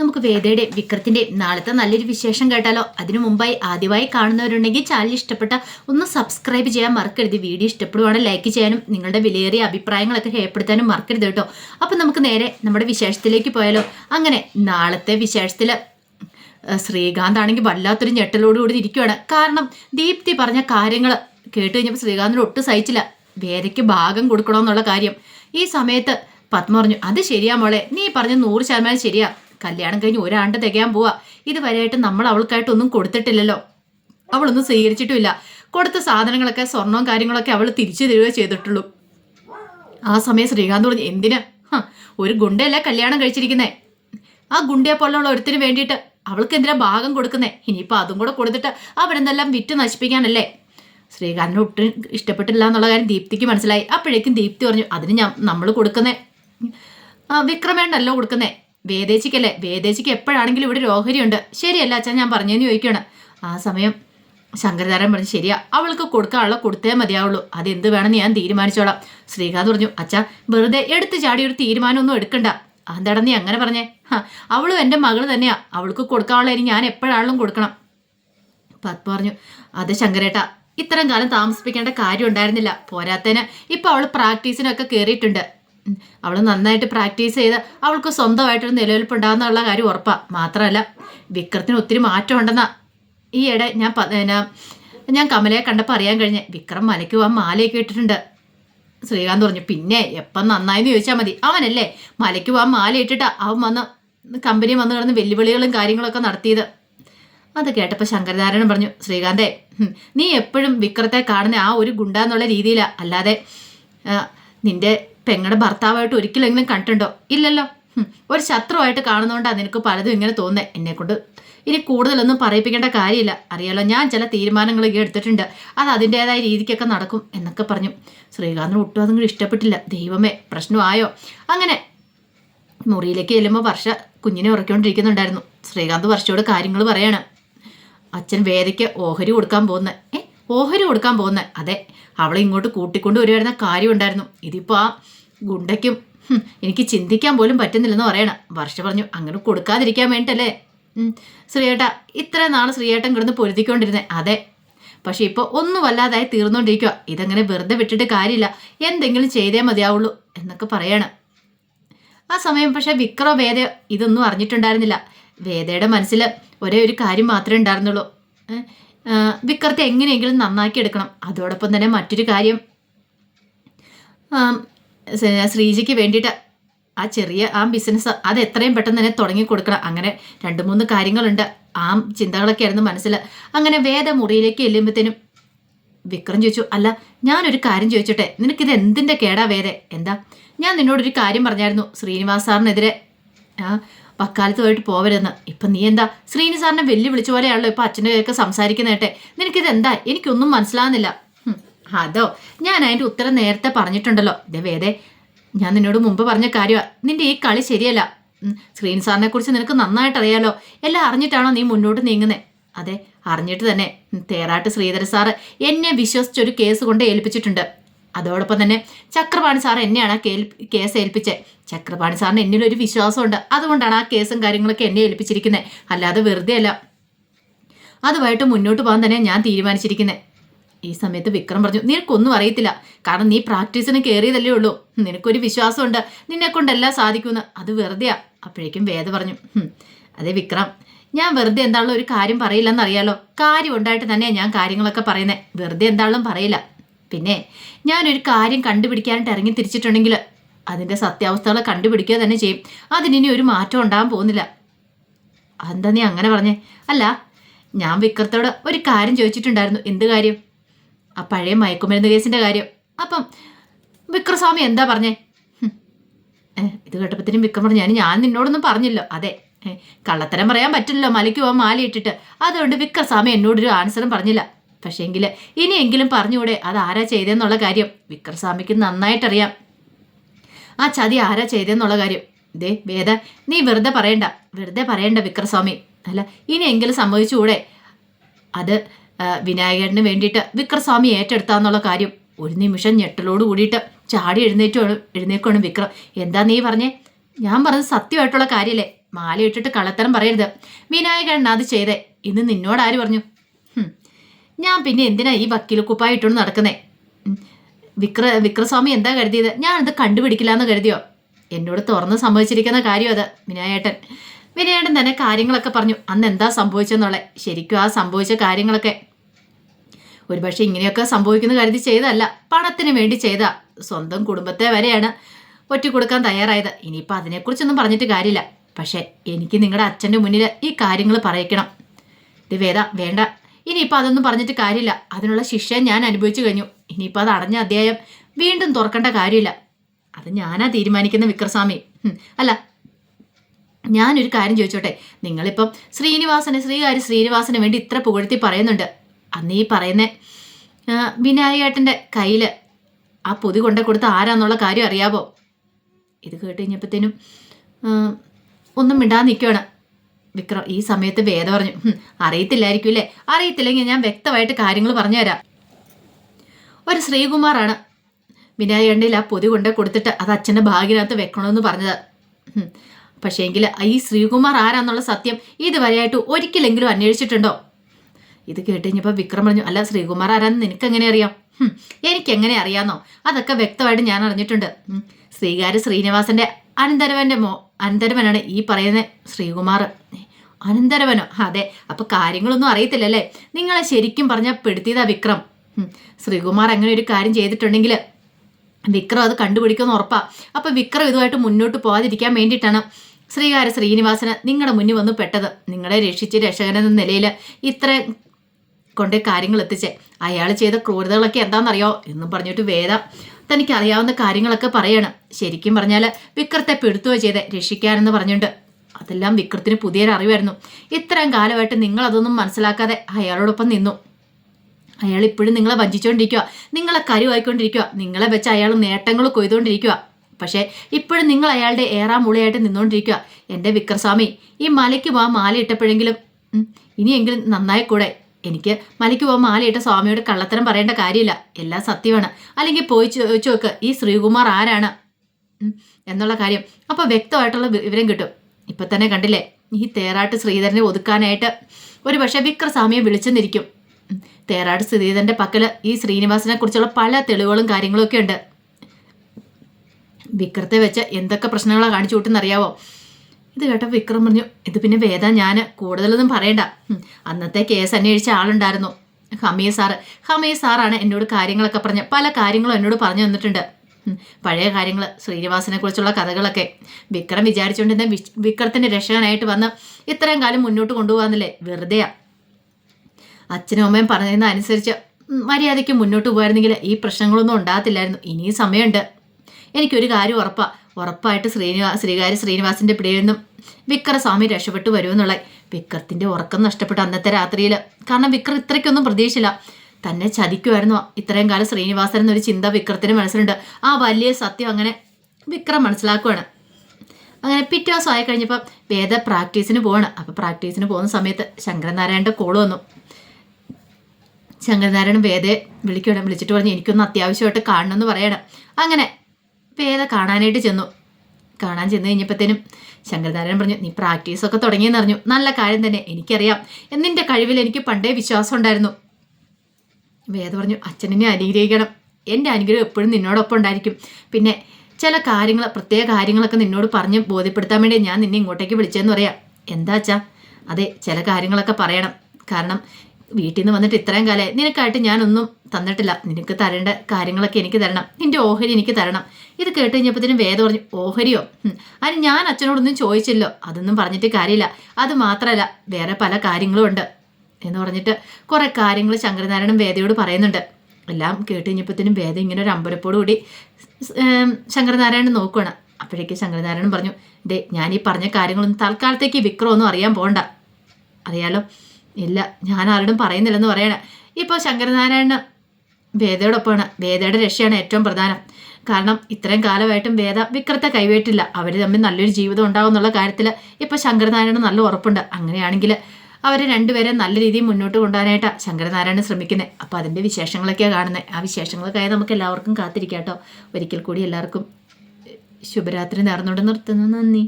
നമുക്ക് വേദയുടെ വിക്രത്തിന്റെ നാളത്തെ നല്ലൊരു വിശേഷം കേട്ടാലോ? അതിനു മുമ്പായി ആദ്യമായി കാണുന്നവരുണ്ടെങ്കിൽ ചാനൽ ഇഷ്ടപ്പെട്ട ഒന്ന് സബ്സ്ക്രൈബ് ചെയ്യാൻ മറക്കരുത്. വീഡിയോ ഇഷ്ടപ്പെടുവാണെങ്കിൽ ലൈക്ക് ചെയ്യാനും നിങ്ങളുടെ വിലയേറിയ അഭിപ്രായങ്ങളൊക്കെ രേഖപ്പെടുത്താനും മറക്കരുത് കേട്ടോ. അപ്പം നമുക്ക് നേരെ നമ്മുടെ വിശേഷത്തിലേക്ക് പോയാലോ? അങ്ങനെ നാളത്തെ വിശേഷത്തിൽ ശ്രീകാന്ത് ആണെങ്കിൽ വല്ലാത്തൊരു ഞെട്ടലോടുകൂടി ഇരിക്കുവാണ്. കാരണം ദീപ്തി പറഞ്ഞ കാര്യങ്ങൾ കേട്ട് കഴിഞ്ഞപ്പോൾ ശ്രീകാന്തിന് ഒട്ടും സഹിച്ചില്ല. വേദയ്ക്ക് ഭാഗം കൊടുക്കണമെന്നുള്ള കാര്യം. ഈ സമയത്ത് പത്മ പറഞ്ഞു അത് ശരിയാ മോളെ. നീ പറഞ്ഞ നൂറ് ശതമാനം ശരിയാ. കല്യാണം കഴിഞ്ഞ് ഒരാണ്ട് തികയാൻ പോവാ. ഇതുവരെയായിട്ട് നമ്മൾ അവൾക്കായിട്ടൊന്നും കൊടുത്തിട്ടില്ലല്ലോ. അവളൊന്നും സ്വീകരിച്ചിട്ടുമില്ല. കൊടുത്ത സാധനങ്ങളൊക്കെ സ്വർണവും കാര്യങ്ങളൊക്കെ അവൾ തിരിച്ചു തരികയോ ചെയ്തിട്ടുള്ളൂ. ആ സമയം ശ്രീകാന്ത് പറഞ്ഞു എന്തിന്? ഒരു ഗുണ്ടയല്ല കല്യാണം കഴിച്ചിരിക്കുന്നേ? ആ ഗുണ്ടയെ പോലുള്ള ഒരുത്തിന് വേണ്ടിയിട്ട് അവൾക്ക് എന്തിനാ ഭാഗം കൊടുക്കുന്നേ? ഇനിയിപ്പോൾ അതും കൂടെ കൊടുത്തിട്ട് അവരെന്തെല്ലാം വിറ്റ് നശിപ്പിക്കാനല്ലേ? ശ്രീകാന്തിന് ഒട്ടും ഇഷ്ടപ്പെട്ടില്ല എന്നുള്ള കാര്യം ദീപ്തിക്ക് മനസ്സിലായി. അപ്പോഴേക്കും ദീപ്തി പറഞ്ഞു അതിന് ഞാൻ നമ്മൾ കൊടുക്കുന്നേ? വിക്രമേണ്ടല്ലോ കൊടുക്കുന്നേ? വേദേച്ചിക്കല്ലേ? വേദേച്ചിക്ക് എപ്പോഴാണെങ്കിലും ഇവിടെ ഒരു ഉണ്ട് ശരിയല്ല അച്ഛൻ ഞാൻ പറഞ്ഞതെന്ന് ചോദിക്കുകയാണ് ആ സമയം ശങ്കരധാരൻ പറഞ്ഞു ശരിയാ അവൾക്ക് കൊടുക്കാനുള്ള കൊടുത്തേ മതിയാവുള്ളൂ. അതെന്ത് വേണമെന്ന് ഞാൻ തീരുമാനിച്ചോളാം. ശ്രീകാന്ത് പറഞ്ഞു അച്ഛാ വെറുതെ എടുത്തു ചാടി ഒരു തീരുമാനമൊന്നും എടുക്കണ്ട. എന്താടാ നീ അങ്ങനെ പറഞ്ഞേ? അവളും എന്റെ മകൾ തന്നെയാ. അവൾക്ക് കൊടുക്കാനുള്ള ഇനി ഞാൻ എപ്പോഴാണെങ്കിലും കൊടുക്കണം. പത്മ പറഞ്ഞു അത് ശങ്കരേട്ട ഇത്തരം കാലം താമസിപ്പിക്കേണ്ട കാര്യം ഉണ്ടായിരുന്നില്ല പോരാത്തതിന് ഇപ്പോൾ അവൾ പ്രാക്ടീസിനൊക്കെ കയറിയിട്ടുണ്ട് അവൾ നന്നായിട്ട് പ്രാക്ടീസ് ചെയ്ത് അവൾക്ക് സ്വന്തമായിട്ടൊരു നിലനിൽപ്പ് ഉണ്ടാകുന്നുള്ള കാര്യം ഉറപ്പാണ് മാത്രമല്ല വിക്രത്തിന് ഒത്തിരി മാറ്റം ഉണ്ടെന്നാ ഈ ഇടെ ഞാൻ പ- എന്നാ, ഞാൻ കമലയെ കണ്ടപ്പോൾ അറിയാൻ കഴിഞ്ഞ്. വിക്രം മലയ്ക്ക് പോകാൻ മാലയൊക്കെ ഇട്ടിട്ടുണ്ട്. ശ്രീകാന്ത് പറഞ്ഞു പിന്നെ എപ്പം നന്നായിന്ന് ചോദിച്ചാൽ മതി. അവനല്ലേ മലയ്ക്ക് പോകാൻ മാല ഇട്ടിട്ടാ അവൻ വന്ന് കമ്പനി വന്ന് കിടന്ന് വെല്ലുവിളികളും കാര്യങ്ങളൊക്കെ നടത്തിയത്. അത് കേട്ടപ്പോൾ ശങ്കരനാരായണൻ പറഞ്ഞു ശ്രീകാന്തേ നീ എപ്പോഴും വിക്രത്തെ കാണുന്ന ആ ഒരു ഗുണ്ട എന്നുള്ള രീതിയിലാണ് അല്ലാതെ നിന്റെ പെങ്ങളുടെ ഭർത്താവായിട്ട് ഒരിക്കലെങ്കിലും കണ്ടിട്ടുണ്ടോ? ഇല്ലല്ലോ. ഒരു ശത്രുവായിട്ട് കാണുന്നതുകൊണ്ടാണ് നിനക്ക് പലതും ഇങ്ങനെ തോന്നുന്നത് എന്നെക്കൊണ്ട്. ഇനി കൂടുതലൊന്നും പറയിപ്പിക്കേണ്ട കാര്യമില്ല. അറിയാലോ ഞാൻ ചില തീരുമാനങ്ങൾ ഈ എടുത്തിട്ടുണ്ട്. അത് അതിന്റെതായ രീതിക്കൊക്കെ നടക്കും എന്നൊക്കെ പറഞ്ഞു. ശ്രീകാന്തിന് ഒട്ടും അതും ഇഷ്ടപ്പെട്ടില്ല. ദൈവമേ പ്രശ്നമായോ അങ്ങനെ മുറിയിലേക്ക് ചെല്ലുമ്പോൾ വർഷ കുഞ്ഞിനെ ഉറക്കിക്കൊണ്ടിരിക്കുന്നുണ്ടായിരുന്നു. ശ്രീകാന്ത് വർഷയോട് കാര്യങ്ങൾ പറയാണ്. അച്ഛൻ വേദയ്ക്ക് ഓഹരി കൊടുക്കാൻ പോകുന്നത് ഏ ഓഹരി കൊടുക്കാൻ പോകുന്നത് അതെ അവളെ ഇങ്ങോട്ട് കൂട്ടിക്കൊണ്ട് കാര്യം ഉണ്ടായിരുന്നു ഇതിപ്പോൾ ആ ഗുണ്ടയ്ക്കും. എനിക്ക് ചിന്തിക്കാൻ പോലും പറ്റുന്നില്ലെന്ന് പറയണം. വർഷ പറഞ്ഞു അങ്ങനെ കൊടുക്കാതിരിക്കാൻ വേണ്ടിട്ടല്ലേ? ശ്രീയേട്ട ഇത്ര നാൾ ശ്രീയേട്ടൻ കിടന്ന് പൊരുതിക്കൊണ്ടിരുന്നേ. അതെ. പക്ഷെ ഇപ്പോൾ ഒന്നും വല്ലാതായി തീർന്നുകൊണ്ടിരിക്കുക ഇതങ്ങനെ വെറുതെ വിട്ടിട്ട് കാര്യമില്ല. എന്തെങ്കിലും ചെയ്തേ മതിയാവുള്ളൂ എന്നൊക്കെ പറയണം. ആ സമയം പക്ഷെ വിക്രോ വേദ ഇതൊന്നും അറിഞ്ഞിട്ടുണ്ടായിരുന്നില്ല. വേദയുടെ മനസ്സിൽ ഒരേ ഒരു കാര്യം മാത്രമേ ഉണ്ടായിരുന്നുള്ളൂ. വിക്രത്തെ എങ്ങനെയെങ്കിലും നന്നാക്കി എടുക്കണം അതോടൊപ്പം തന്നെ മറ്റൊരു കാര്യം. ശ്രീജയ്ക്ക് വേണ്ടിയിട്ട് ആ ചെറിയ ആ ബിസിനസ് അത് എത്രയും പെട്ടെന്ന് തന്നെ തുടങ്ങി കൊടുക്കണം. അങ്ങനെ രണ്ട് മൂന്ന് കാര്യങ്ങളുണ്ട്. ആ ചിന്തകളൊക്കെ ആയിരുന്നു മനസ്സിൽ. അങ്ങനെ വേദ മുറിയിലേക്ക് ചെല്ലുമ്പോഴത്തേനും വിക്രം ചോദിച്ചു അല്ല ഞാനൊരു കാര്യം ചോദിച്ചോട്ടെ. നിനക്കിത് എന്തിന്റെ കേടാ വേദ? എന്താ? ഞാൻ നിന്നോടൊരു കാര്യം പറഞ്ഞായിരുന്നു. ശ്രീനിവാസ് സാറിനെതിരെ ആ വക്കാലത്തുമായിട്ട് പോവരുതെന്ന്. ഇപ്പം നീ എന്താ? ശ്രീനി സാറിനെ വെല്ലുവിളിച്ച പോലെയാണല്ലോ ഇപ്പം അച്ഛന്റെ ഒക്കെ സംസാരിക്കുന്നേട്ടെ നിനക്കിത് എന്താ എനിക്കൊന്നും മനസ്സിലാകുന്നില്ല അതോ ഞാൻ അതിന്റെ ഉത്തരം നേരത്തെ പറഞ്ഞിട്ടുണ്ടല്ലോ. ഇതേ വേദേ ഞാൻ നിന്നോട് മുമ്പ് പറഞ്ഞ കാര്യമാണ് നിന്റെ ഈ കളി ശരിയല്ല. സ്ക്രീൻ സാറിനെ കുറിച്ച് നിനക്ക് നന്നായിട്ട് അറിയാലോ. എല്ലാം അറിഞ്ഞിട്ടാണോ നീ മുന്നോട്ട് നീങ്ങുന്നത് അതെ അറിഞ്ഞിട്ട് തന്നെ. തേറാട്ട് ശ്രീധര സാറ് എന്നെ വിശ്വസിച്ചൊരു കേസ് കൊണ്ട് ഏൽപ്പിച്ചിട്ടുണ്ട്. അതോടൊപ്പം തന്നെ ചക്രപാണി സാർ എന്നെയാണ് ആ കേസ് ഏൽപ്പിച്ചത് ചക്രപാണി സാറിന് എന്നിലൊരു വിശ്വാസമുണ്ട്. അതുകൊണ്ടാണ് ആ കേസും കാര്യങ്ങളൊക്കെ എന്നെ ഏൽപ്പിച്ചിരിക്കുന്നത് അല്ലാതെ വെറുതെയല്ല അതുമായിട്ട് മുന്നോട്ട് പോകാൻ തന്നെ ഞാൻ തീരുമാനിച്ചിരിക്കുന്നത് ഈ സമയത്ത് വിക്രം പറഞ്ഞു നിനക്കൊന്നും അറിയത്തില്ല. കാരണം നീ പ്രാക്ടീസിന് കയറിയതല്ലേ ഉള്ളൂ. നിനക്കൊരു വിശ്വാസമുണ്ട്. നിന്നെ കൊണ്ടെല്ലാം സാധിക്കുമെന്ന്. അത് വെറുതെയാ. അപ്പോഴേക്കും വേദ പറഞ്ഞു "ഹും, അതെ വിക്രം. ഞാൻ വെറുതെ എന്താണല്ലോ ഒരു കാര്യം പറയില്ലെന്ന് അറിയാലോ കാര്യം ഉണ്ടായിട്ട് തന്നെയാണ് ഞാൻ കാര്യങ്ങളൊക്കെ പറയുന്നത് വെറുതെ എന്താണല്ലോ പറയില്ല. പിന്നെ ഞാനൊരു കാര്യം കണ്ടുപിടിക്കാനായിട്ട് ഇറങ്ങി തിരിച്ചിട്ടുണ്ടെങ്കിൽ അതിന്റെ സത്യാവസ്ഥകളെ കണ്ടുപിടിക്കുക തന്നെ ചെയ്യും. അതിനി ഒരു മാറ്റം ഉണ്ടാകാൻ പോകുന്നില്ല. അതെന്താ നീ അങ്ങനെ പറഞ്ഞേ? അല്ല ഞാൻ വിക്രത്തോട് ഒരു കാര്യം ചോദിച്ചിട്ടുണ്ടായിരുന്നു. എന്ത് കാര്യം? ആ പഴയ മയക്കുമരുന്ന് കേസിന്റെ കാര്യം. അപ്പം വിക്രസ്വാമി എന്താ പറഞ്ഞേ. ഇത് കേട്ടപ്പത്തിനും വിക്രം പറഞ്ഞു ഞാൻ ഞാൻ നിന്നോടൊന്നും പറഞ്ഞില്ല. അതെ. കള്ളത്തരം പറയാൻ പറ്റില്ലല്ലോ മലയ്ക്ക് പോകാൻ മാല ഇട്ടിട്ട്. അതുകൊണ്ട് വിക്രസ്വാമി എന്നോടൊരു ആൻസറും പറഞ്ഞില്ല. പക്ഷേങ്കിൽ ഇനിയെങ്കിലും പറഞ്ഞുകൂടെ? അത് ആരാ ചെയ്തതെന്നുള്ള കാര്യം. വിക്രസ്വാമിക്ക് നന്നായിട്ടറിയാം. ആ ചതി ആരാ ചെയ്തതെന്നുള്ള കാര്യം. ദേ വേദ നീ വെറുതെ പറയണ്ട. വെറുതെ പറയണ്ട വിക്രസ്വാമി. അല്ല ഇനിയെങ്കിലും സംഭവിച്ചുകൂടെ? അത് ആ, വിനായകന് വേണ്ടിയിട്ട് വിക്രസ്വാമി ഏറ്റെടുത്താന്നുള്ള കാര്യം ഒരു നിമിഷം ഞെട്ടലോട് കൂടിയിട്ട് ചാടി എഴുന്നേറ്റു എഴുന്നേക്കാണ് വിക്രം. എന്താ നീ പറഞ്ഞേ? ഞാൻ പറഞ്ഞത് സത്യമായിട്ടുള്ള കാര്യമല്ലേ മാല ഇട്ടിട്ട് കള്ളത്തരം പറയരുത്. വിനായകൻ അത് ചെയ്തേ. ഇന്ന് നിന്നോട് ആര് പറഞ്ഞു? ഞാൻ പിന്നെ എന്തിനാ ഈ വക്കീൽ കുപ്പായ ഇട്ടുകൊണ്ട് നടക്കുന്നേ വിക്ര വിക്രസ്വാമി എന്താ കരുതിയത്? ഞാനത് കണ്ടുപിടിക്കില്ല എന്ന് കരുതിയോ? എന്നോട് തുറന്ന് സംഭവിച്ചിരിക്കുന്ന കാര്യം അത് വിനായേട്ടൻ വിനായേട്ടൻ തന്നെ കാര്യങ്ങളൊക്കെ പറഞ്ഞു. അന്ന് എന്താ സംഭവിച്ചെന്നുള്ളത്? ശരിക്കും ആ സംഭവിച്ച കാര്യങ്ങളൊക്കെ ഒരുപക്ഷെ ഇങ്ങനെയൊക്കെ സംഭവിക്കുന്ന കരുതി ചെയ്തതല്ല പണത്തിന് വേണ്ടി ചെയ്ത സ്വന്തം കുടുംബത്തെ വരെയാണ് കൊടുക്കാൻ തയ്യാറായത്. ഇനിയിപ്പോൾ അതിനെക്കുറിച്ചൊന്നും പറഞ്ഞിട്ട് കാര്യമില്ല. പക്ഷേ എനിക്ക് നിങ്ങളുടെ അച്ഛന്റെ മുന്നിൽ ഈ കാര്യങ്ങൾ പറയിക്കണം. ഇത് വേദ വേണ്ട. ഇനിയിപ്പോൾ അതൊന്നും പറഞ്ഞിട്ട് കാര്യമില്ല. അതിനുള്ള ശിക്ഷ ഞാൻ അനുഭവിച്ചു കഴിഞ്ഞു. ഇനിയിപ്പോൾ അത് അടഞ്ഞ അധ്യായം വീണ്ടും തുറക്കേണ്ട കാര്യമില്ല. അത് ഞാനാ തീരുമാനിക്കുന്ന വിക്രസ്വാമി. അല്ല ഞാനൊരു കാര്യം ചോദിച്ചോട്ടെ. നിങ്ങളിപ്പം ശ്രീനിവാസന് ശ്രീകാരി ശ്രീനിവാസന് വേണ്ടി ഇത്ര പുകഴ്ത്തി പറയുന്നുണ്ട്. അന്ന് പറയുന്ന. വിനായകേട്ടന്റെ കയ്യിൽ ആ പൊതി കൊണ്ടു കൊടുത്ത ആരാന്നുള്ള കാര്യം അറിയാവോ? ഇത് കേട്ട് കഴിഞ്ഞപ്പോഴത്തേനും ഒന്നും മിണ്ടാതെ നിൽക്കുകയാണ് വിക്രം ഈ സമയത്ത് വേദ പറഞ്ഞു "ഹും, അറിയത്തില്ലായിരിക്കും അല്ലേ? അറിയത്തില്ലെങ്കിൽ ഞാൻ വ്യക്തമായിട്ട് കാര്യങ്ങൾ പറഞ്ഞുതരാം ഒരു ശ്രീകുമാറാണ് വിനായകണ്ഠയിൽ ആ പൊതി കൊണ്ടേ കൊടുത്തിട്ട് അത് അച്ഛന്റെ ഭാഗ്യനകത്ത് വെക്കണമെന്ന് പറഞ്ഞത്. പക്ഷേ എങ്കിൽ ഈ ശ്രീകുമാർ ആരാന്നുള്ള സത്യം ഇതുവരെയായിട്ട് ഒരിക്കലെങ്കിലും അന്വേഷിച്ചിട്ടുണ്ടോ? ഇത് കേട്ട് കഴിഞ്ഞപ്പോൾ വിക്രം പറഞ്ഞു അല്ല ശ്രീകുമാർ ആരാന്ന് നിനക്ക് എങ്ങനെ അറിയാം? എനിക്ക് എങ്ങനെ അറിയാന്നോ? അതൊക്കെ വ്യക്തമായിട്ട് ഞാൻ അറിഞ്ഞിട്ടുണ്ട്. ശ്രീകാര് ശ്രീനിവാസന്റെ അനന്തരവന്റെ മോ അനന്തരവനാണ് ഈ പറയുന്ന ശ്രീകുമാർ. അനന്തരവനോ? അതെ അപ്പൊ കാര്യങ്ങളൊന്നും അറിയത്തില്ലല്ലേ? നിങ്ങളെ ശരിക്കും പറഞ്ഞാൽ പെടുത്തിയതാ വിക്രം. ശ്രീകുമാർ അങ്ങനെ ഒരു കാര്യം ചെയ്തിട്ടുണ്ടെങ്കിൽ വിക്രം അത് കണ്ടുപിടിക്കുമെന്ന് ഉറപ്പാ. അപ്പൊ വിക്രം ഇതുമായിട്ട് മുന്നോട്ട് പോകാതിരിക്കാൻ വേണ്ടിയിട്ടാണ് ശ്രീകാര്യ ശ്രീനിവാസന് നിങ്ങളുടെ മുന്നിൽ വന്ന് പെട്ടത്. നിങ്ങളെ രക്ഷിച്ച് രക്ഷകനെന്ന നിലയിൽ ഇത്ര കൊണ്ട് കാര്യങ്ങൾ എത്തിച്ചേ. അയാൾ ചെയ്ത ക്രൂരതകളൊക്കെ എന്താണെന്നറിയോ? എന്നും പറഞ്ഞിട്ട് വേദ തനിക്ക് അറിയാവുന്ന കാര്യങ്ങളൊക്കെ പറയണം. ശരിക്കും പറഞ്ഞാൽ വിക്രത്തെ പെടുത്തുകയോ ചെയ്തേ രക്ഷിക്കാനെന്ന് പറഞ്ഞിട്ടുണ്ട് അതെല്ലാം വിക്രത്തിന് പുതിയൊരു അറിവായിരുന്നു. ഇത്രയും കാലമായിട്ട് നിങ്ങൾ അതൊന്നും മനസ്സിലാക്കാതെ അയാളോടൊപ്പം നിന്നു. അയാൾ ഇപ്പോഴും നിങ്ങളെ വഞ്ചിച്ചുകൊണ്ടിരിക്കുക നിങ്ങളെ കരുവായിക്കൊണ്ടിരിക്കുക നിങ്ങളെ വെച്ച് അയാൾ നേട്ടങ്ങൾ കൊയ്തുകൊണ്ടിരിക്കുക പക്ഷേ ഇപ്പോഴും നിങ്ങൾ അയാളുടെ ഏറാം മുളയായിട്ട് നിന്നുകൊണ്ടിരിക്കുക എന്റെ വിക്രസ്വാമി ഈ മലയ്ക്ക് പോകാൻ മാല ഇട്ടപ്പോഴെങ്കിലും ഇനിയെങ്കിലും നന്നായി കൂടെ എനിക്ക് മലയ്ക്ക് പോകാൻ മാലയിട്ട സ്വാമിയോട് കള്ളത്തരം പറയേണ്ട കാര്യമില്ല. എല്ലാം സത്യമാണ്. അല്ലെങ്കിൽ പോയി ചോദിച്ചു നോക്ക് ഈ ശ്രീകുമാർ ആരാണ്? എന്നുള്ള കാര്യം. അപ്പോൾ വ്യക്തമായിട്ടുള്ള വിവരം കിട്ടും. ഇപ്പൊ തന്നെ കണ്ടില്ലേ? ഈ തേറാട്ട് ശ്രീധരനെ ഒതുക്കാനായിട്ട് ഒരു പക്ഷേ വിക്രസ്വാമിയെ വിളിച്ചെന്നിരിക്കും. തേറാട്ട് ശ്രീധരന്റെ പക്കൽ ഈ ശ്രീനിവാസനെ കുറിച്ചുള്ള പല തെളിവുകളും കാര്യങ്ങളും ഒക്കെ ഉണ്ട്. വിക്രത്തെ വെച്ച് എന്തൊക്കെ പ്രശ്നങ്ങളാണ് കാണിച്ചു കൂട്ടുന്നറിയാവോ? ഇത് കേട്ട വിക്രം പറഞ്ഞു ഇത് പിന്നെ വേദ ഞാൻ കൂടുതലൊന്നും പറയണ്ട. അന്നത്തെ കേസ് അന്വേഷിച്ച ആളുണ്ടായിരുന്നു. ഹമീർ സാറ് ഹമീർ സാറാണ് എന്നോട് കാര്യങ്ങളൊക്കെ പറഞ്ഞ പല കാര്യങ്ങളും എന്നോട് പറഞ്ഞു തന്നിട്ടുണ്ട്. പഴയ കാര്യങ്ങൾ ശ്രീനിവാസനെ കുറിച്ചുള്ള കഥകളൊക്കെ. വിക്രം വിചാരിച്ചുകൊണ്ടിരുന്ന വിക്രത്തിന്റെ രക്ഷകനായിട്ട് വന്ന് ഇത്രയും കാലം മുന്നോട്ട് കൊണ്ടുപോകാന്നില്ലേ വെറുതെയാ. അച്ഛനും അമ്മയും പറഞ്ഞതിനനുസരിച്ച് മര്യാദയ്ക്ക് മുന്നോട്ട് പോയിരുന്നെങ്കിൽ ഈ പ്രശ്നങ്ങളൊന്നും ഉണ്ടാകത്തില്ലായിരുന്നു. ഇനിയും സമയമുണ്ട്. എനിക്കൊരു കാര്യം ഉറപ്പാ. ഉറപ്പായിട്ട് ശ്രീനിവാ ശ്രീകാര്യ ശ്രീനിവാസിന്റെ പിടിയിൽ നിന്നും വിക്രസ്വാമി രക്ഷപ്പെട്ടു വരുമെന്നുള്ള വിക്രത്തിന്റെ ഉറക്കം നഷ്ടപ്പെട്ട അന്നത്തെ രാത്രിയിൽ കാരണം വിക്ര ഇത്രയ്ക്കൊന്നും പ്രതീക്ഷയില്ല തന്നെ ചതിക്കുമായിരുന്നു ഇത്രയും കാലം ശ്രീനിവാസൻ എന്നൊരു ചിന്ത വിക്രത്തിന് മനസ്സിലുണ്ട്. ആ വലിയ സത്യം അങ്ങനെ വിക്രം മനസ്സിലാക്കുവാണ്. അങ്ങനെ പിറ്റേ ദിവസം ആയി കഴിഞ്ഞപ്പോൾ വേദ പ്രാക്ടീസിന് പോവാണ്. അപ്പോൾ പ്രാക്ടീസിന് പോകുന്ന സമയത്ത് ശങ്കരനാരായണന്റെ കോൾ വന്നു. ശങ്കരനാരായണൻ വേദയെ വിളിക്കണം വിളിച്ചിട്ട് പറഞ്ഞു എനിക്കൊന്ന് അത്യാവശ്യമായിട്ട് കാണണമെന്ന് പറയണം. അങ്ങനെ വേദ കാണാനായിട്ട് ചെന്നു. കാണാൻ ചെന്ന് കഴിഞ്ഞപ്പോഴത്തേനും ശങ്കരനാരായണൻ പറഞ്ഞു നീ പ്രാക്ടീസൊക്കെ തുടങ്ങിയെന്ന് അറിഞ്ഞു. നല്ല കാര്യം തന്നെ എനിക്കറിയാം. എന്നിന്റെ കഴിവിൽ എനിക്ക് പണ്ടേ വിശ്വാസം ഉണ്ടായിരുന്നു. വേദ പറഞ്ഞു അച്ഛനെ അനുഗ്രഹിക്കണം. എന്റെ അനുഗ്രഹം എപ്പോഴും നിന്നോടൊപ്പം ഉണ്ടായിരിക്കും. പിന്നെ ചില കാര്യങ്ങൾ പ്രത്യേക കാര്യങ്ങളൊക്കെ നിന്നോട് പറഞ്ഞ് ബോധ്യപ്പെടുത്താൻ വേണ്ടി ഞാൻ നിന്നെ ഇങ്ങോട്ടേക്ക് വിളിച്ചതെന്ന് പറയാം. എന്താ അച്ഛാ? അതെ ചില കാര്യങ്ങളൊക്കെ പറയണം. കാരണം വീട്ടിൽ നിന്ന് വന്നിട്ട് ഇത്രയും കാലേ നിനക്കായിട്ട് ഞാനൊന്നും തന്നിട്ടില്ല. നിനക്ക് തരേണ്ട കാര്യങ്ങളൊക്കെ എനിക്ക് തരണം. നിന്റെ ഓഹരി എനിക്ക് തരണം. ഇത് കേട്ട് കഴിഞ്ഞപ്പോഴത്തേനും വേദം പറഞ്ഞു ഓഹരിയോ? അതിന് ഞാൻ അച്ഛനോടൊന്നും ചോദിച്ചില്ലോ. അതൊന്നും പറഞ്ഞിട്ട് കാര്യമില്ല. അത് മാത്രമല്ല വേറെ പല കാര്യങ്ങളും ഉണ്ട് എന്ന് പറഞ്ഞിട്ട് കുറെ കാര്യങ്ങൾ ശങ്കരനാരായണൻ വേദയോട് പറയുന്നുണ്ട്. എല്ലാം കേട്ട് കഴിഞ്ഞപ്പോഴത്തേനും വേദം ഇങ്ങനെ ഒരു അമ്പലപ്പോട് കൂടി ശങ്കരനാരായണൻ നോക്കുകയാണ് അപ്പോഴേക്ക് ശങ്കരനാരായണൻ പറഞ്ഞു ഡേ ഞാൻ ഈ പറഞ്ഞ കാര്യങ്ങളൊന്നും തൽക്കാലത്തേക്ക് വിക്രമൊന്നും അറിയാൻ പോകണ്ട. അറിയാലോ? ഇല്ല ഞാൻ ആരോടും പറയുന്നില്ലെന്ന് പറയണേ. ഇപ്പോൾ ശങ്കരനാരായണൻ വേദയോടൊപ്പമാണ്. വേദയുടെ രക്ഷയാണ് ഏറ്റവും പ്രധാനം. കാരണം ഇത്രയും കാലമായിട്ടും വേദ വിക്രത്തെ കൈവേറ്റില്ല അവർ തമ്മിൽ നല്ലൊരു ജീവിതം ഉണ്ടാവും എന്നുള്ള കാര്യത്തിൽ ഇപ്പോൾ ശങ്കരനാരായണൻ നല്ല ഉറപ്പുണ്ട്. അങ്ങനെയാണെങ്കിൽ അവർ രണ്ടുപേരെ നല്ല രീതിയിൽ മുന്നോട്ട് കൊണ്ടുപോകാനായിട്ടാണ് ശങ്കരനാരായണൻ ശ്രമിക്കുന്നത് അപ്പോൾ അതിന്റെ വിശേഷങ്ങളൊക്കെയാണ് കാണുന്നത് ആ വിശേഷങ്ങൾക്കായി നമുക്ക് എല്ലാവർക്കും കാത്തിരിക്കാം കേട്ടോ. ഒരിക്കൽ കൂടി എല്ലാവർക്കും ശുഭരാത്രി നേർന്നുകൊണ്ട് നിർത്തുന്നു. നന്ദി.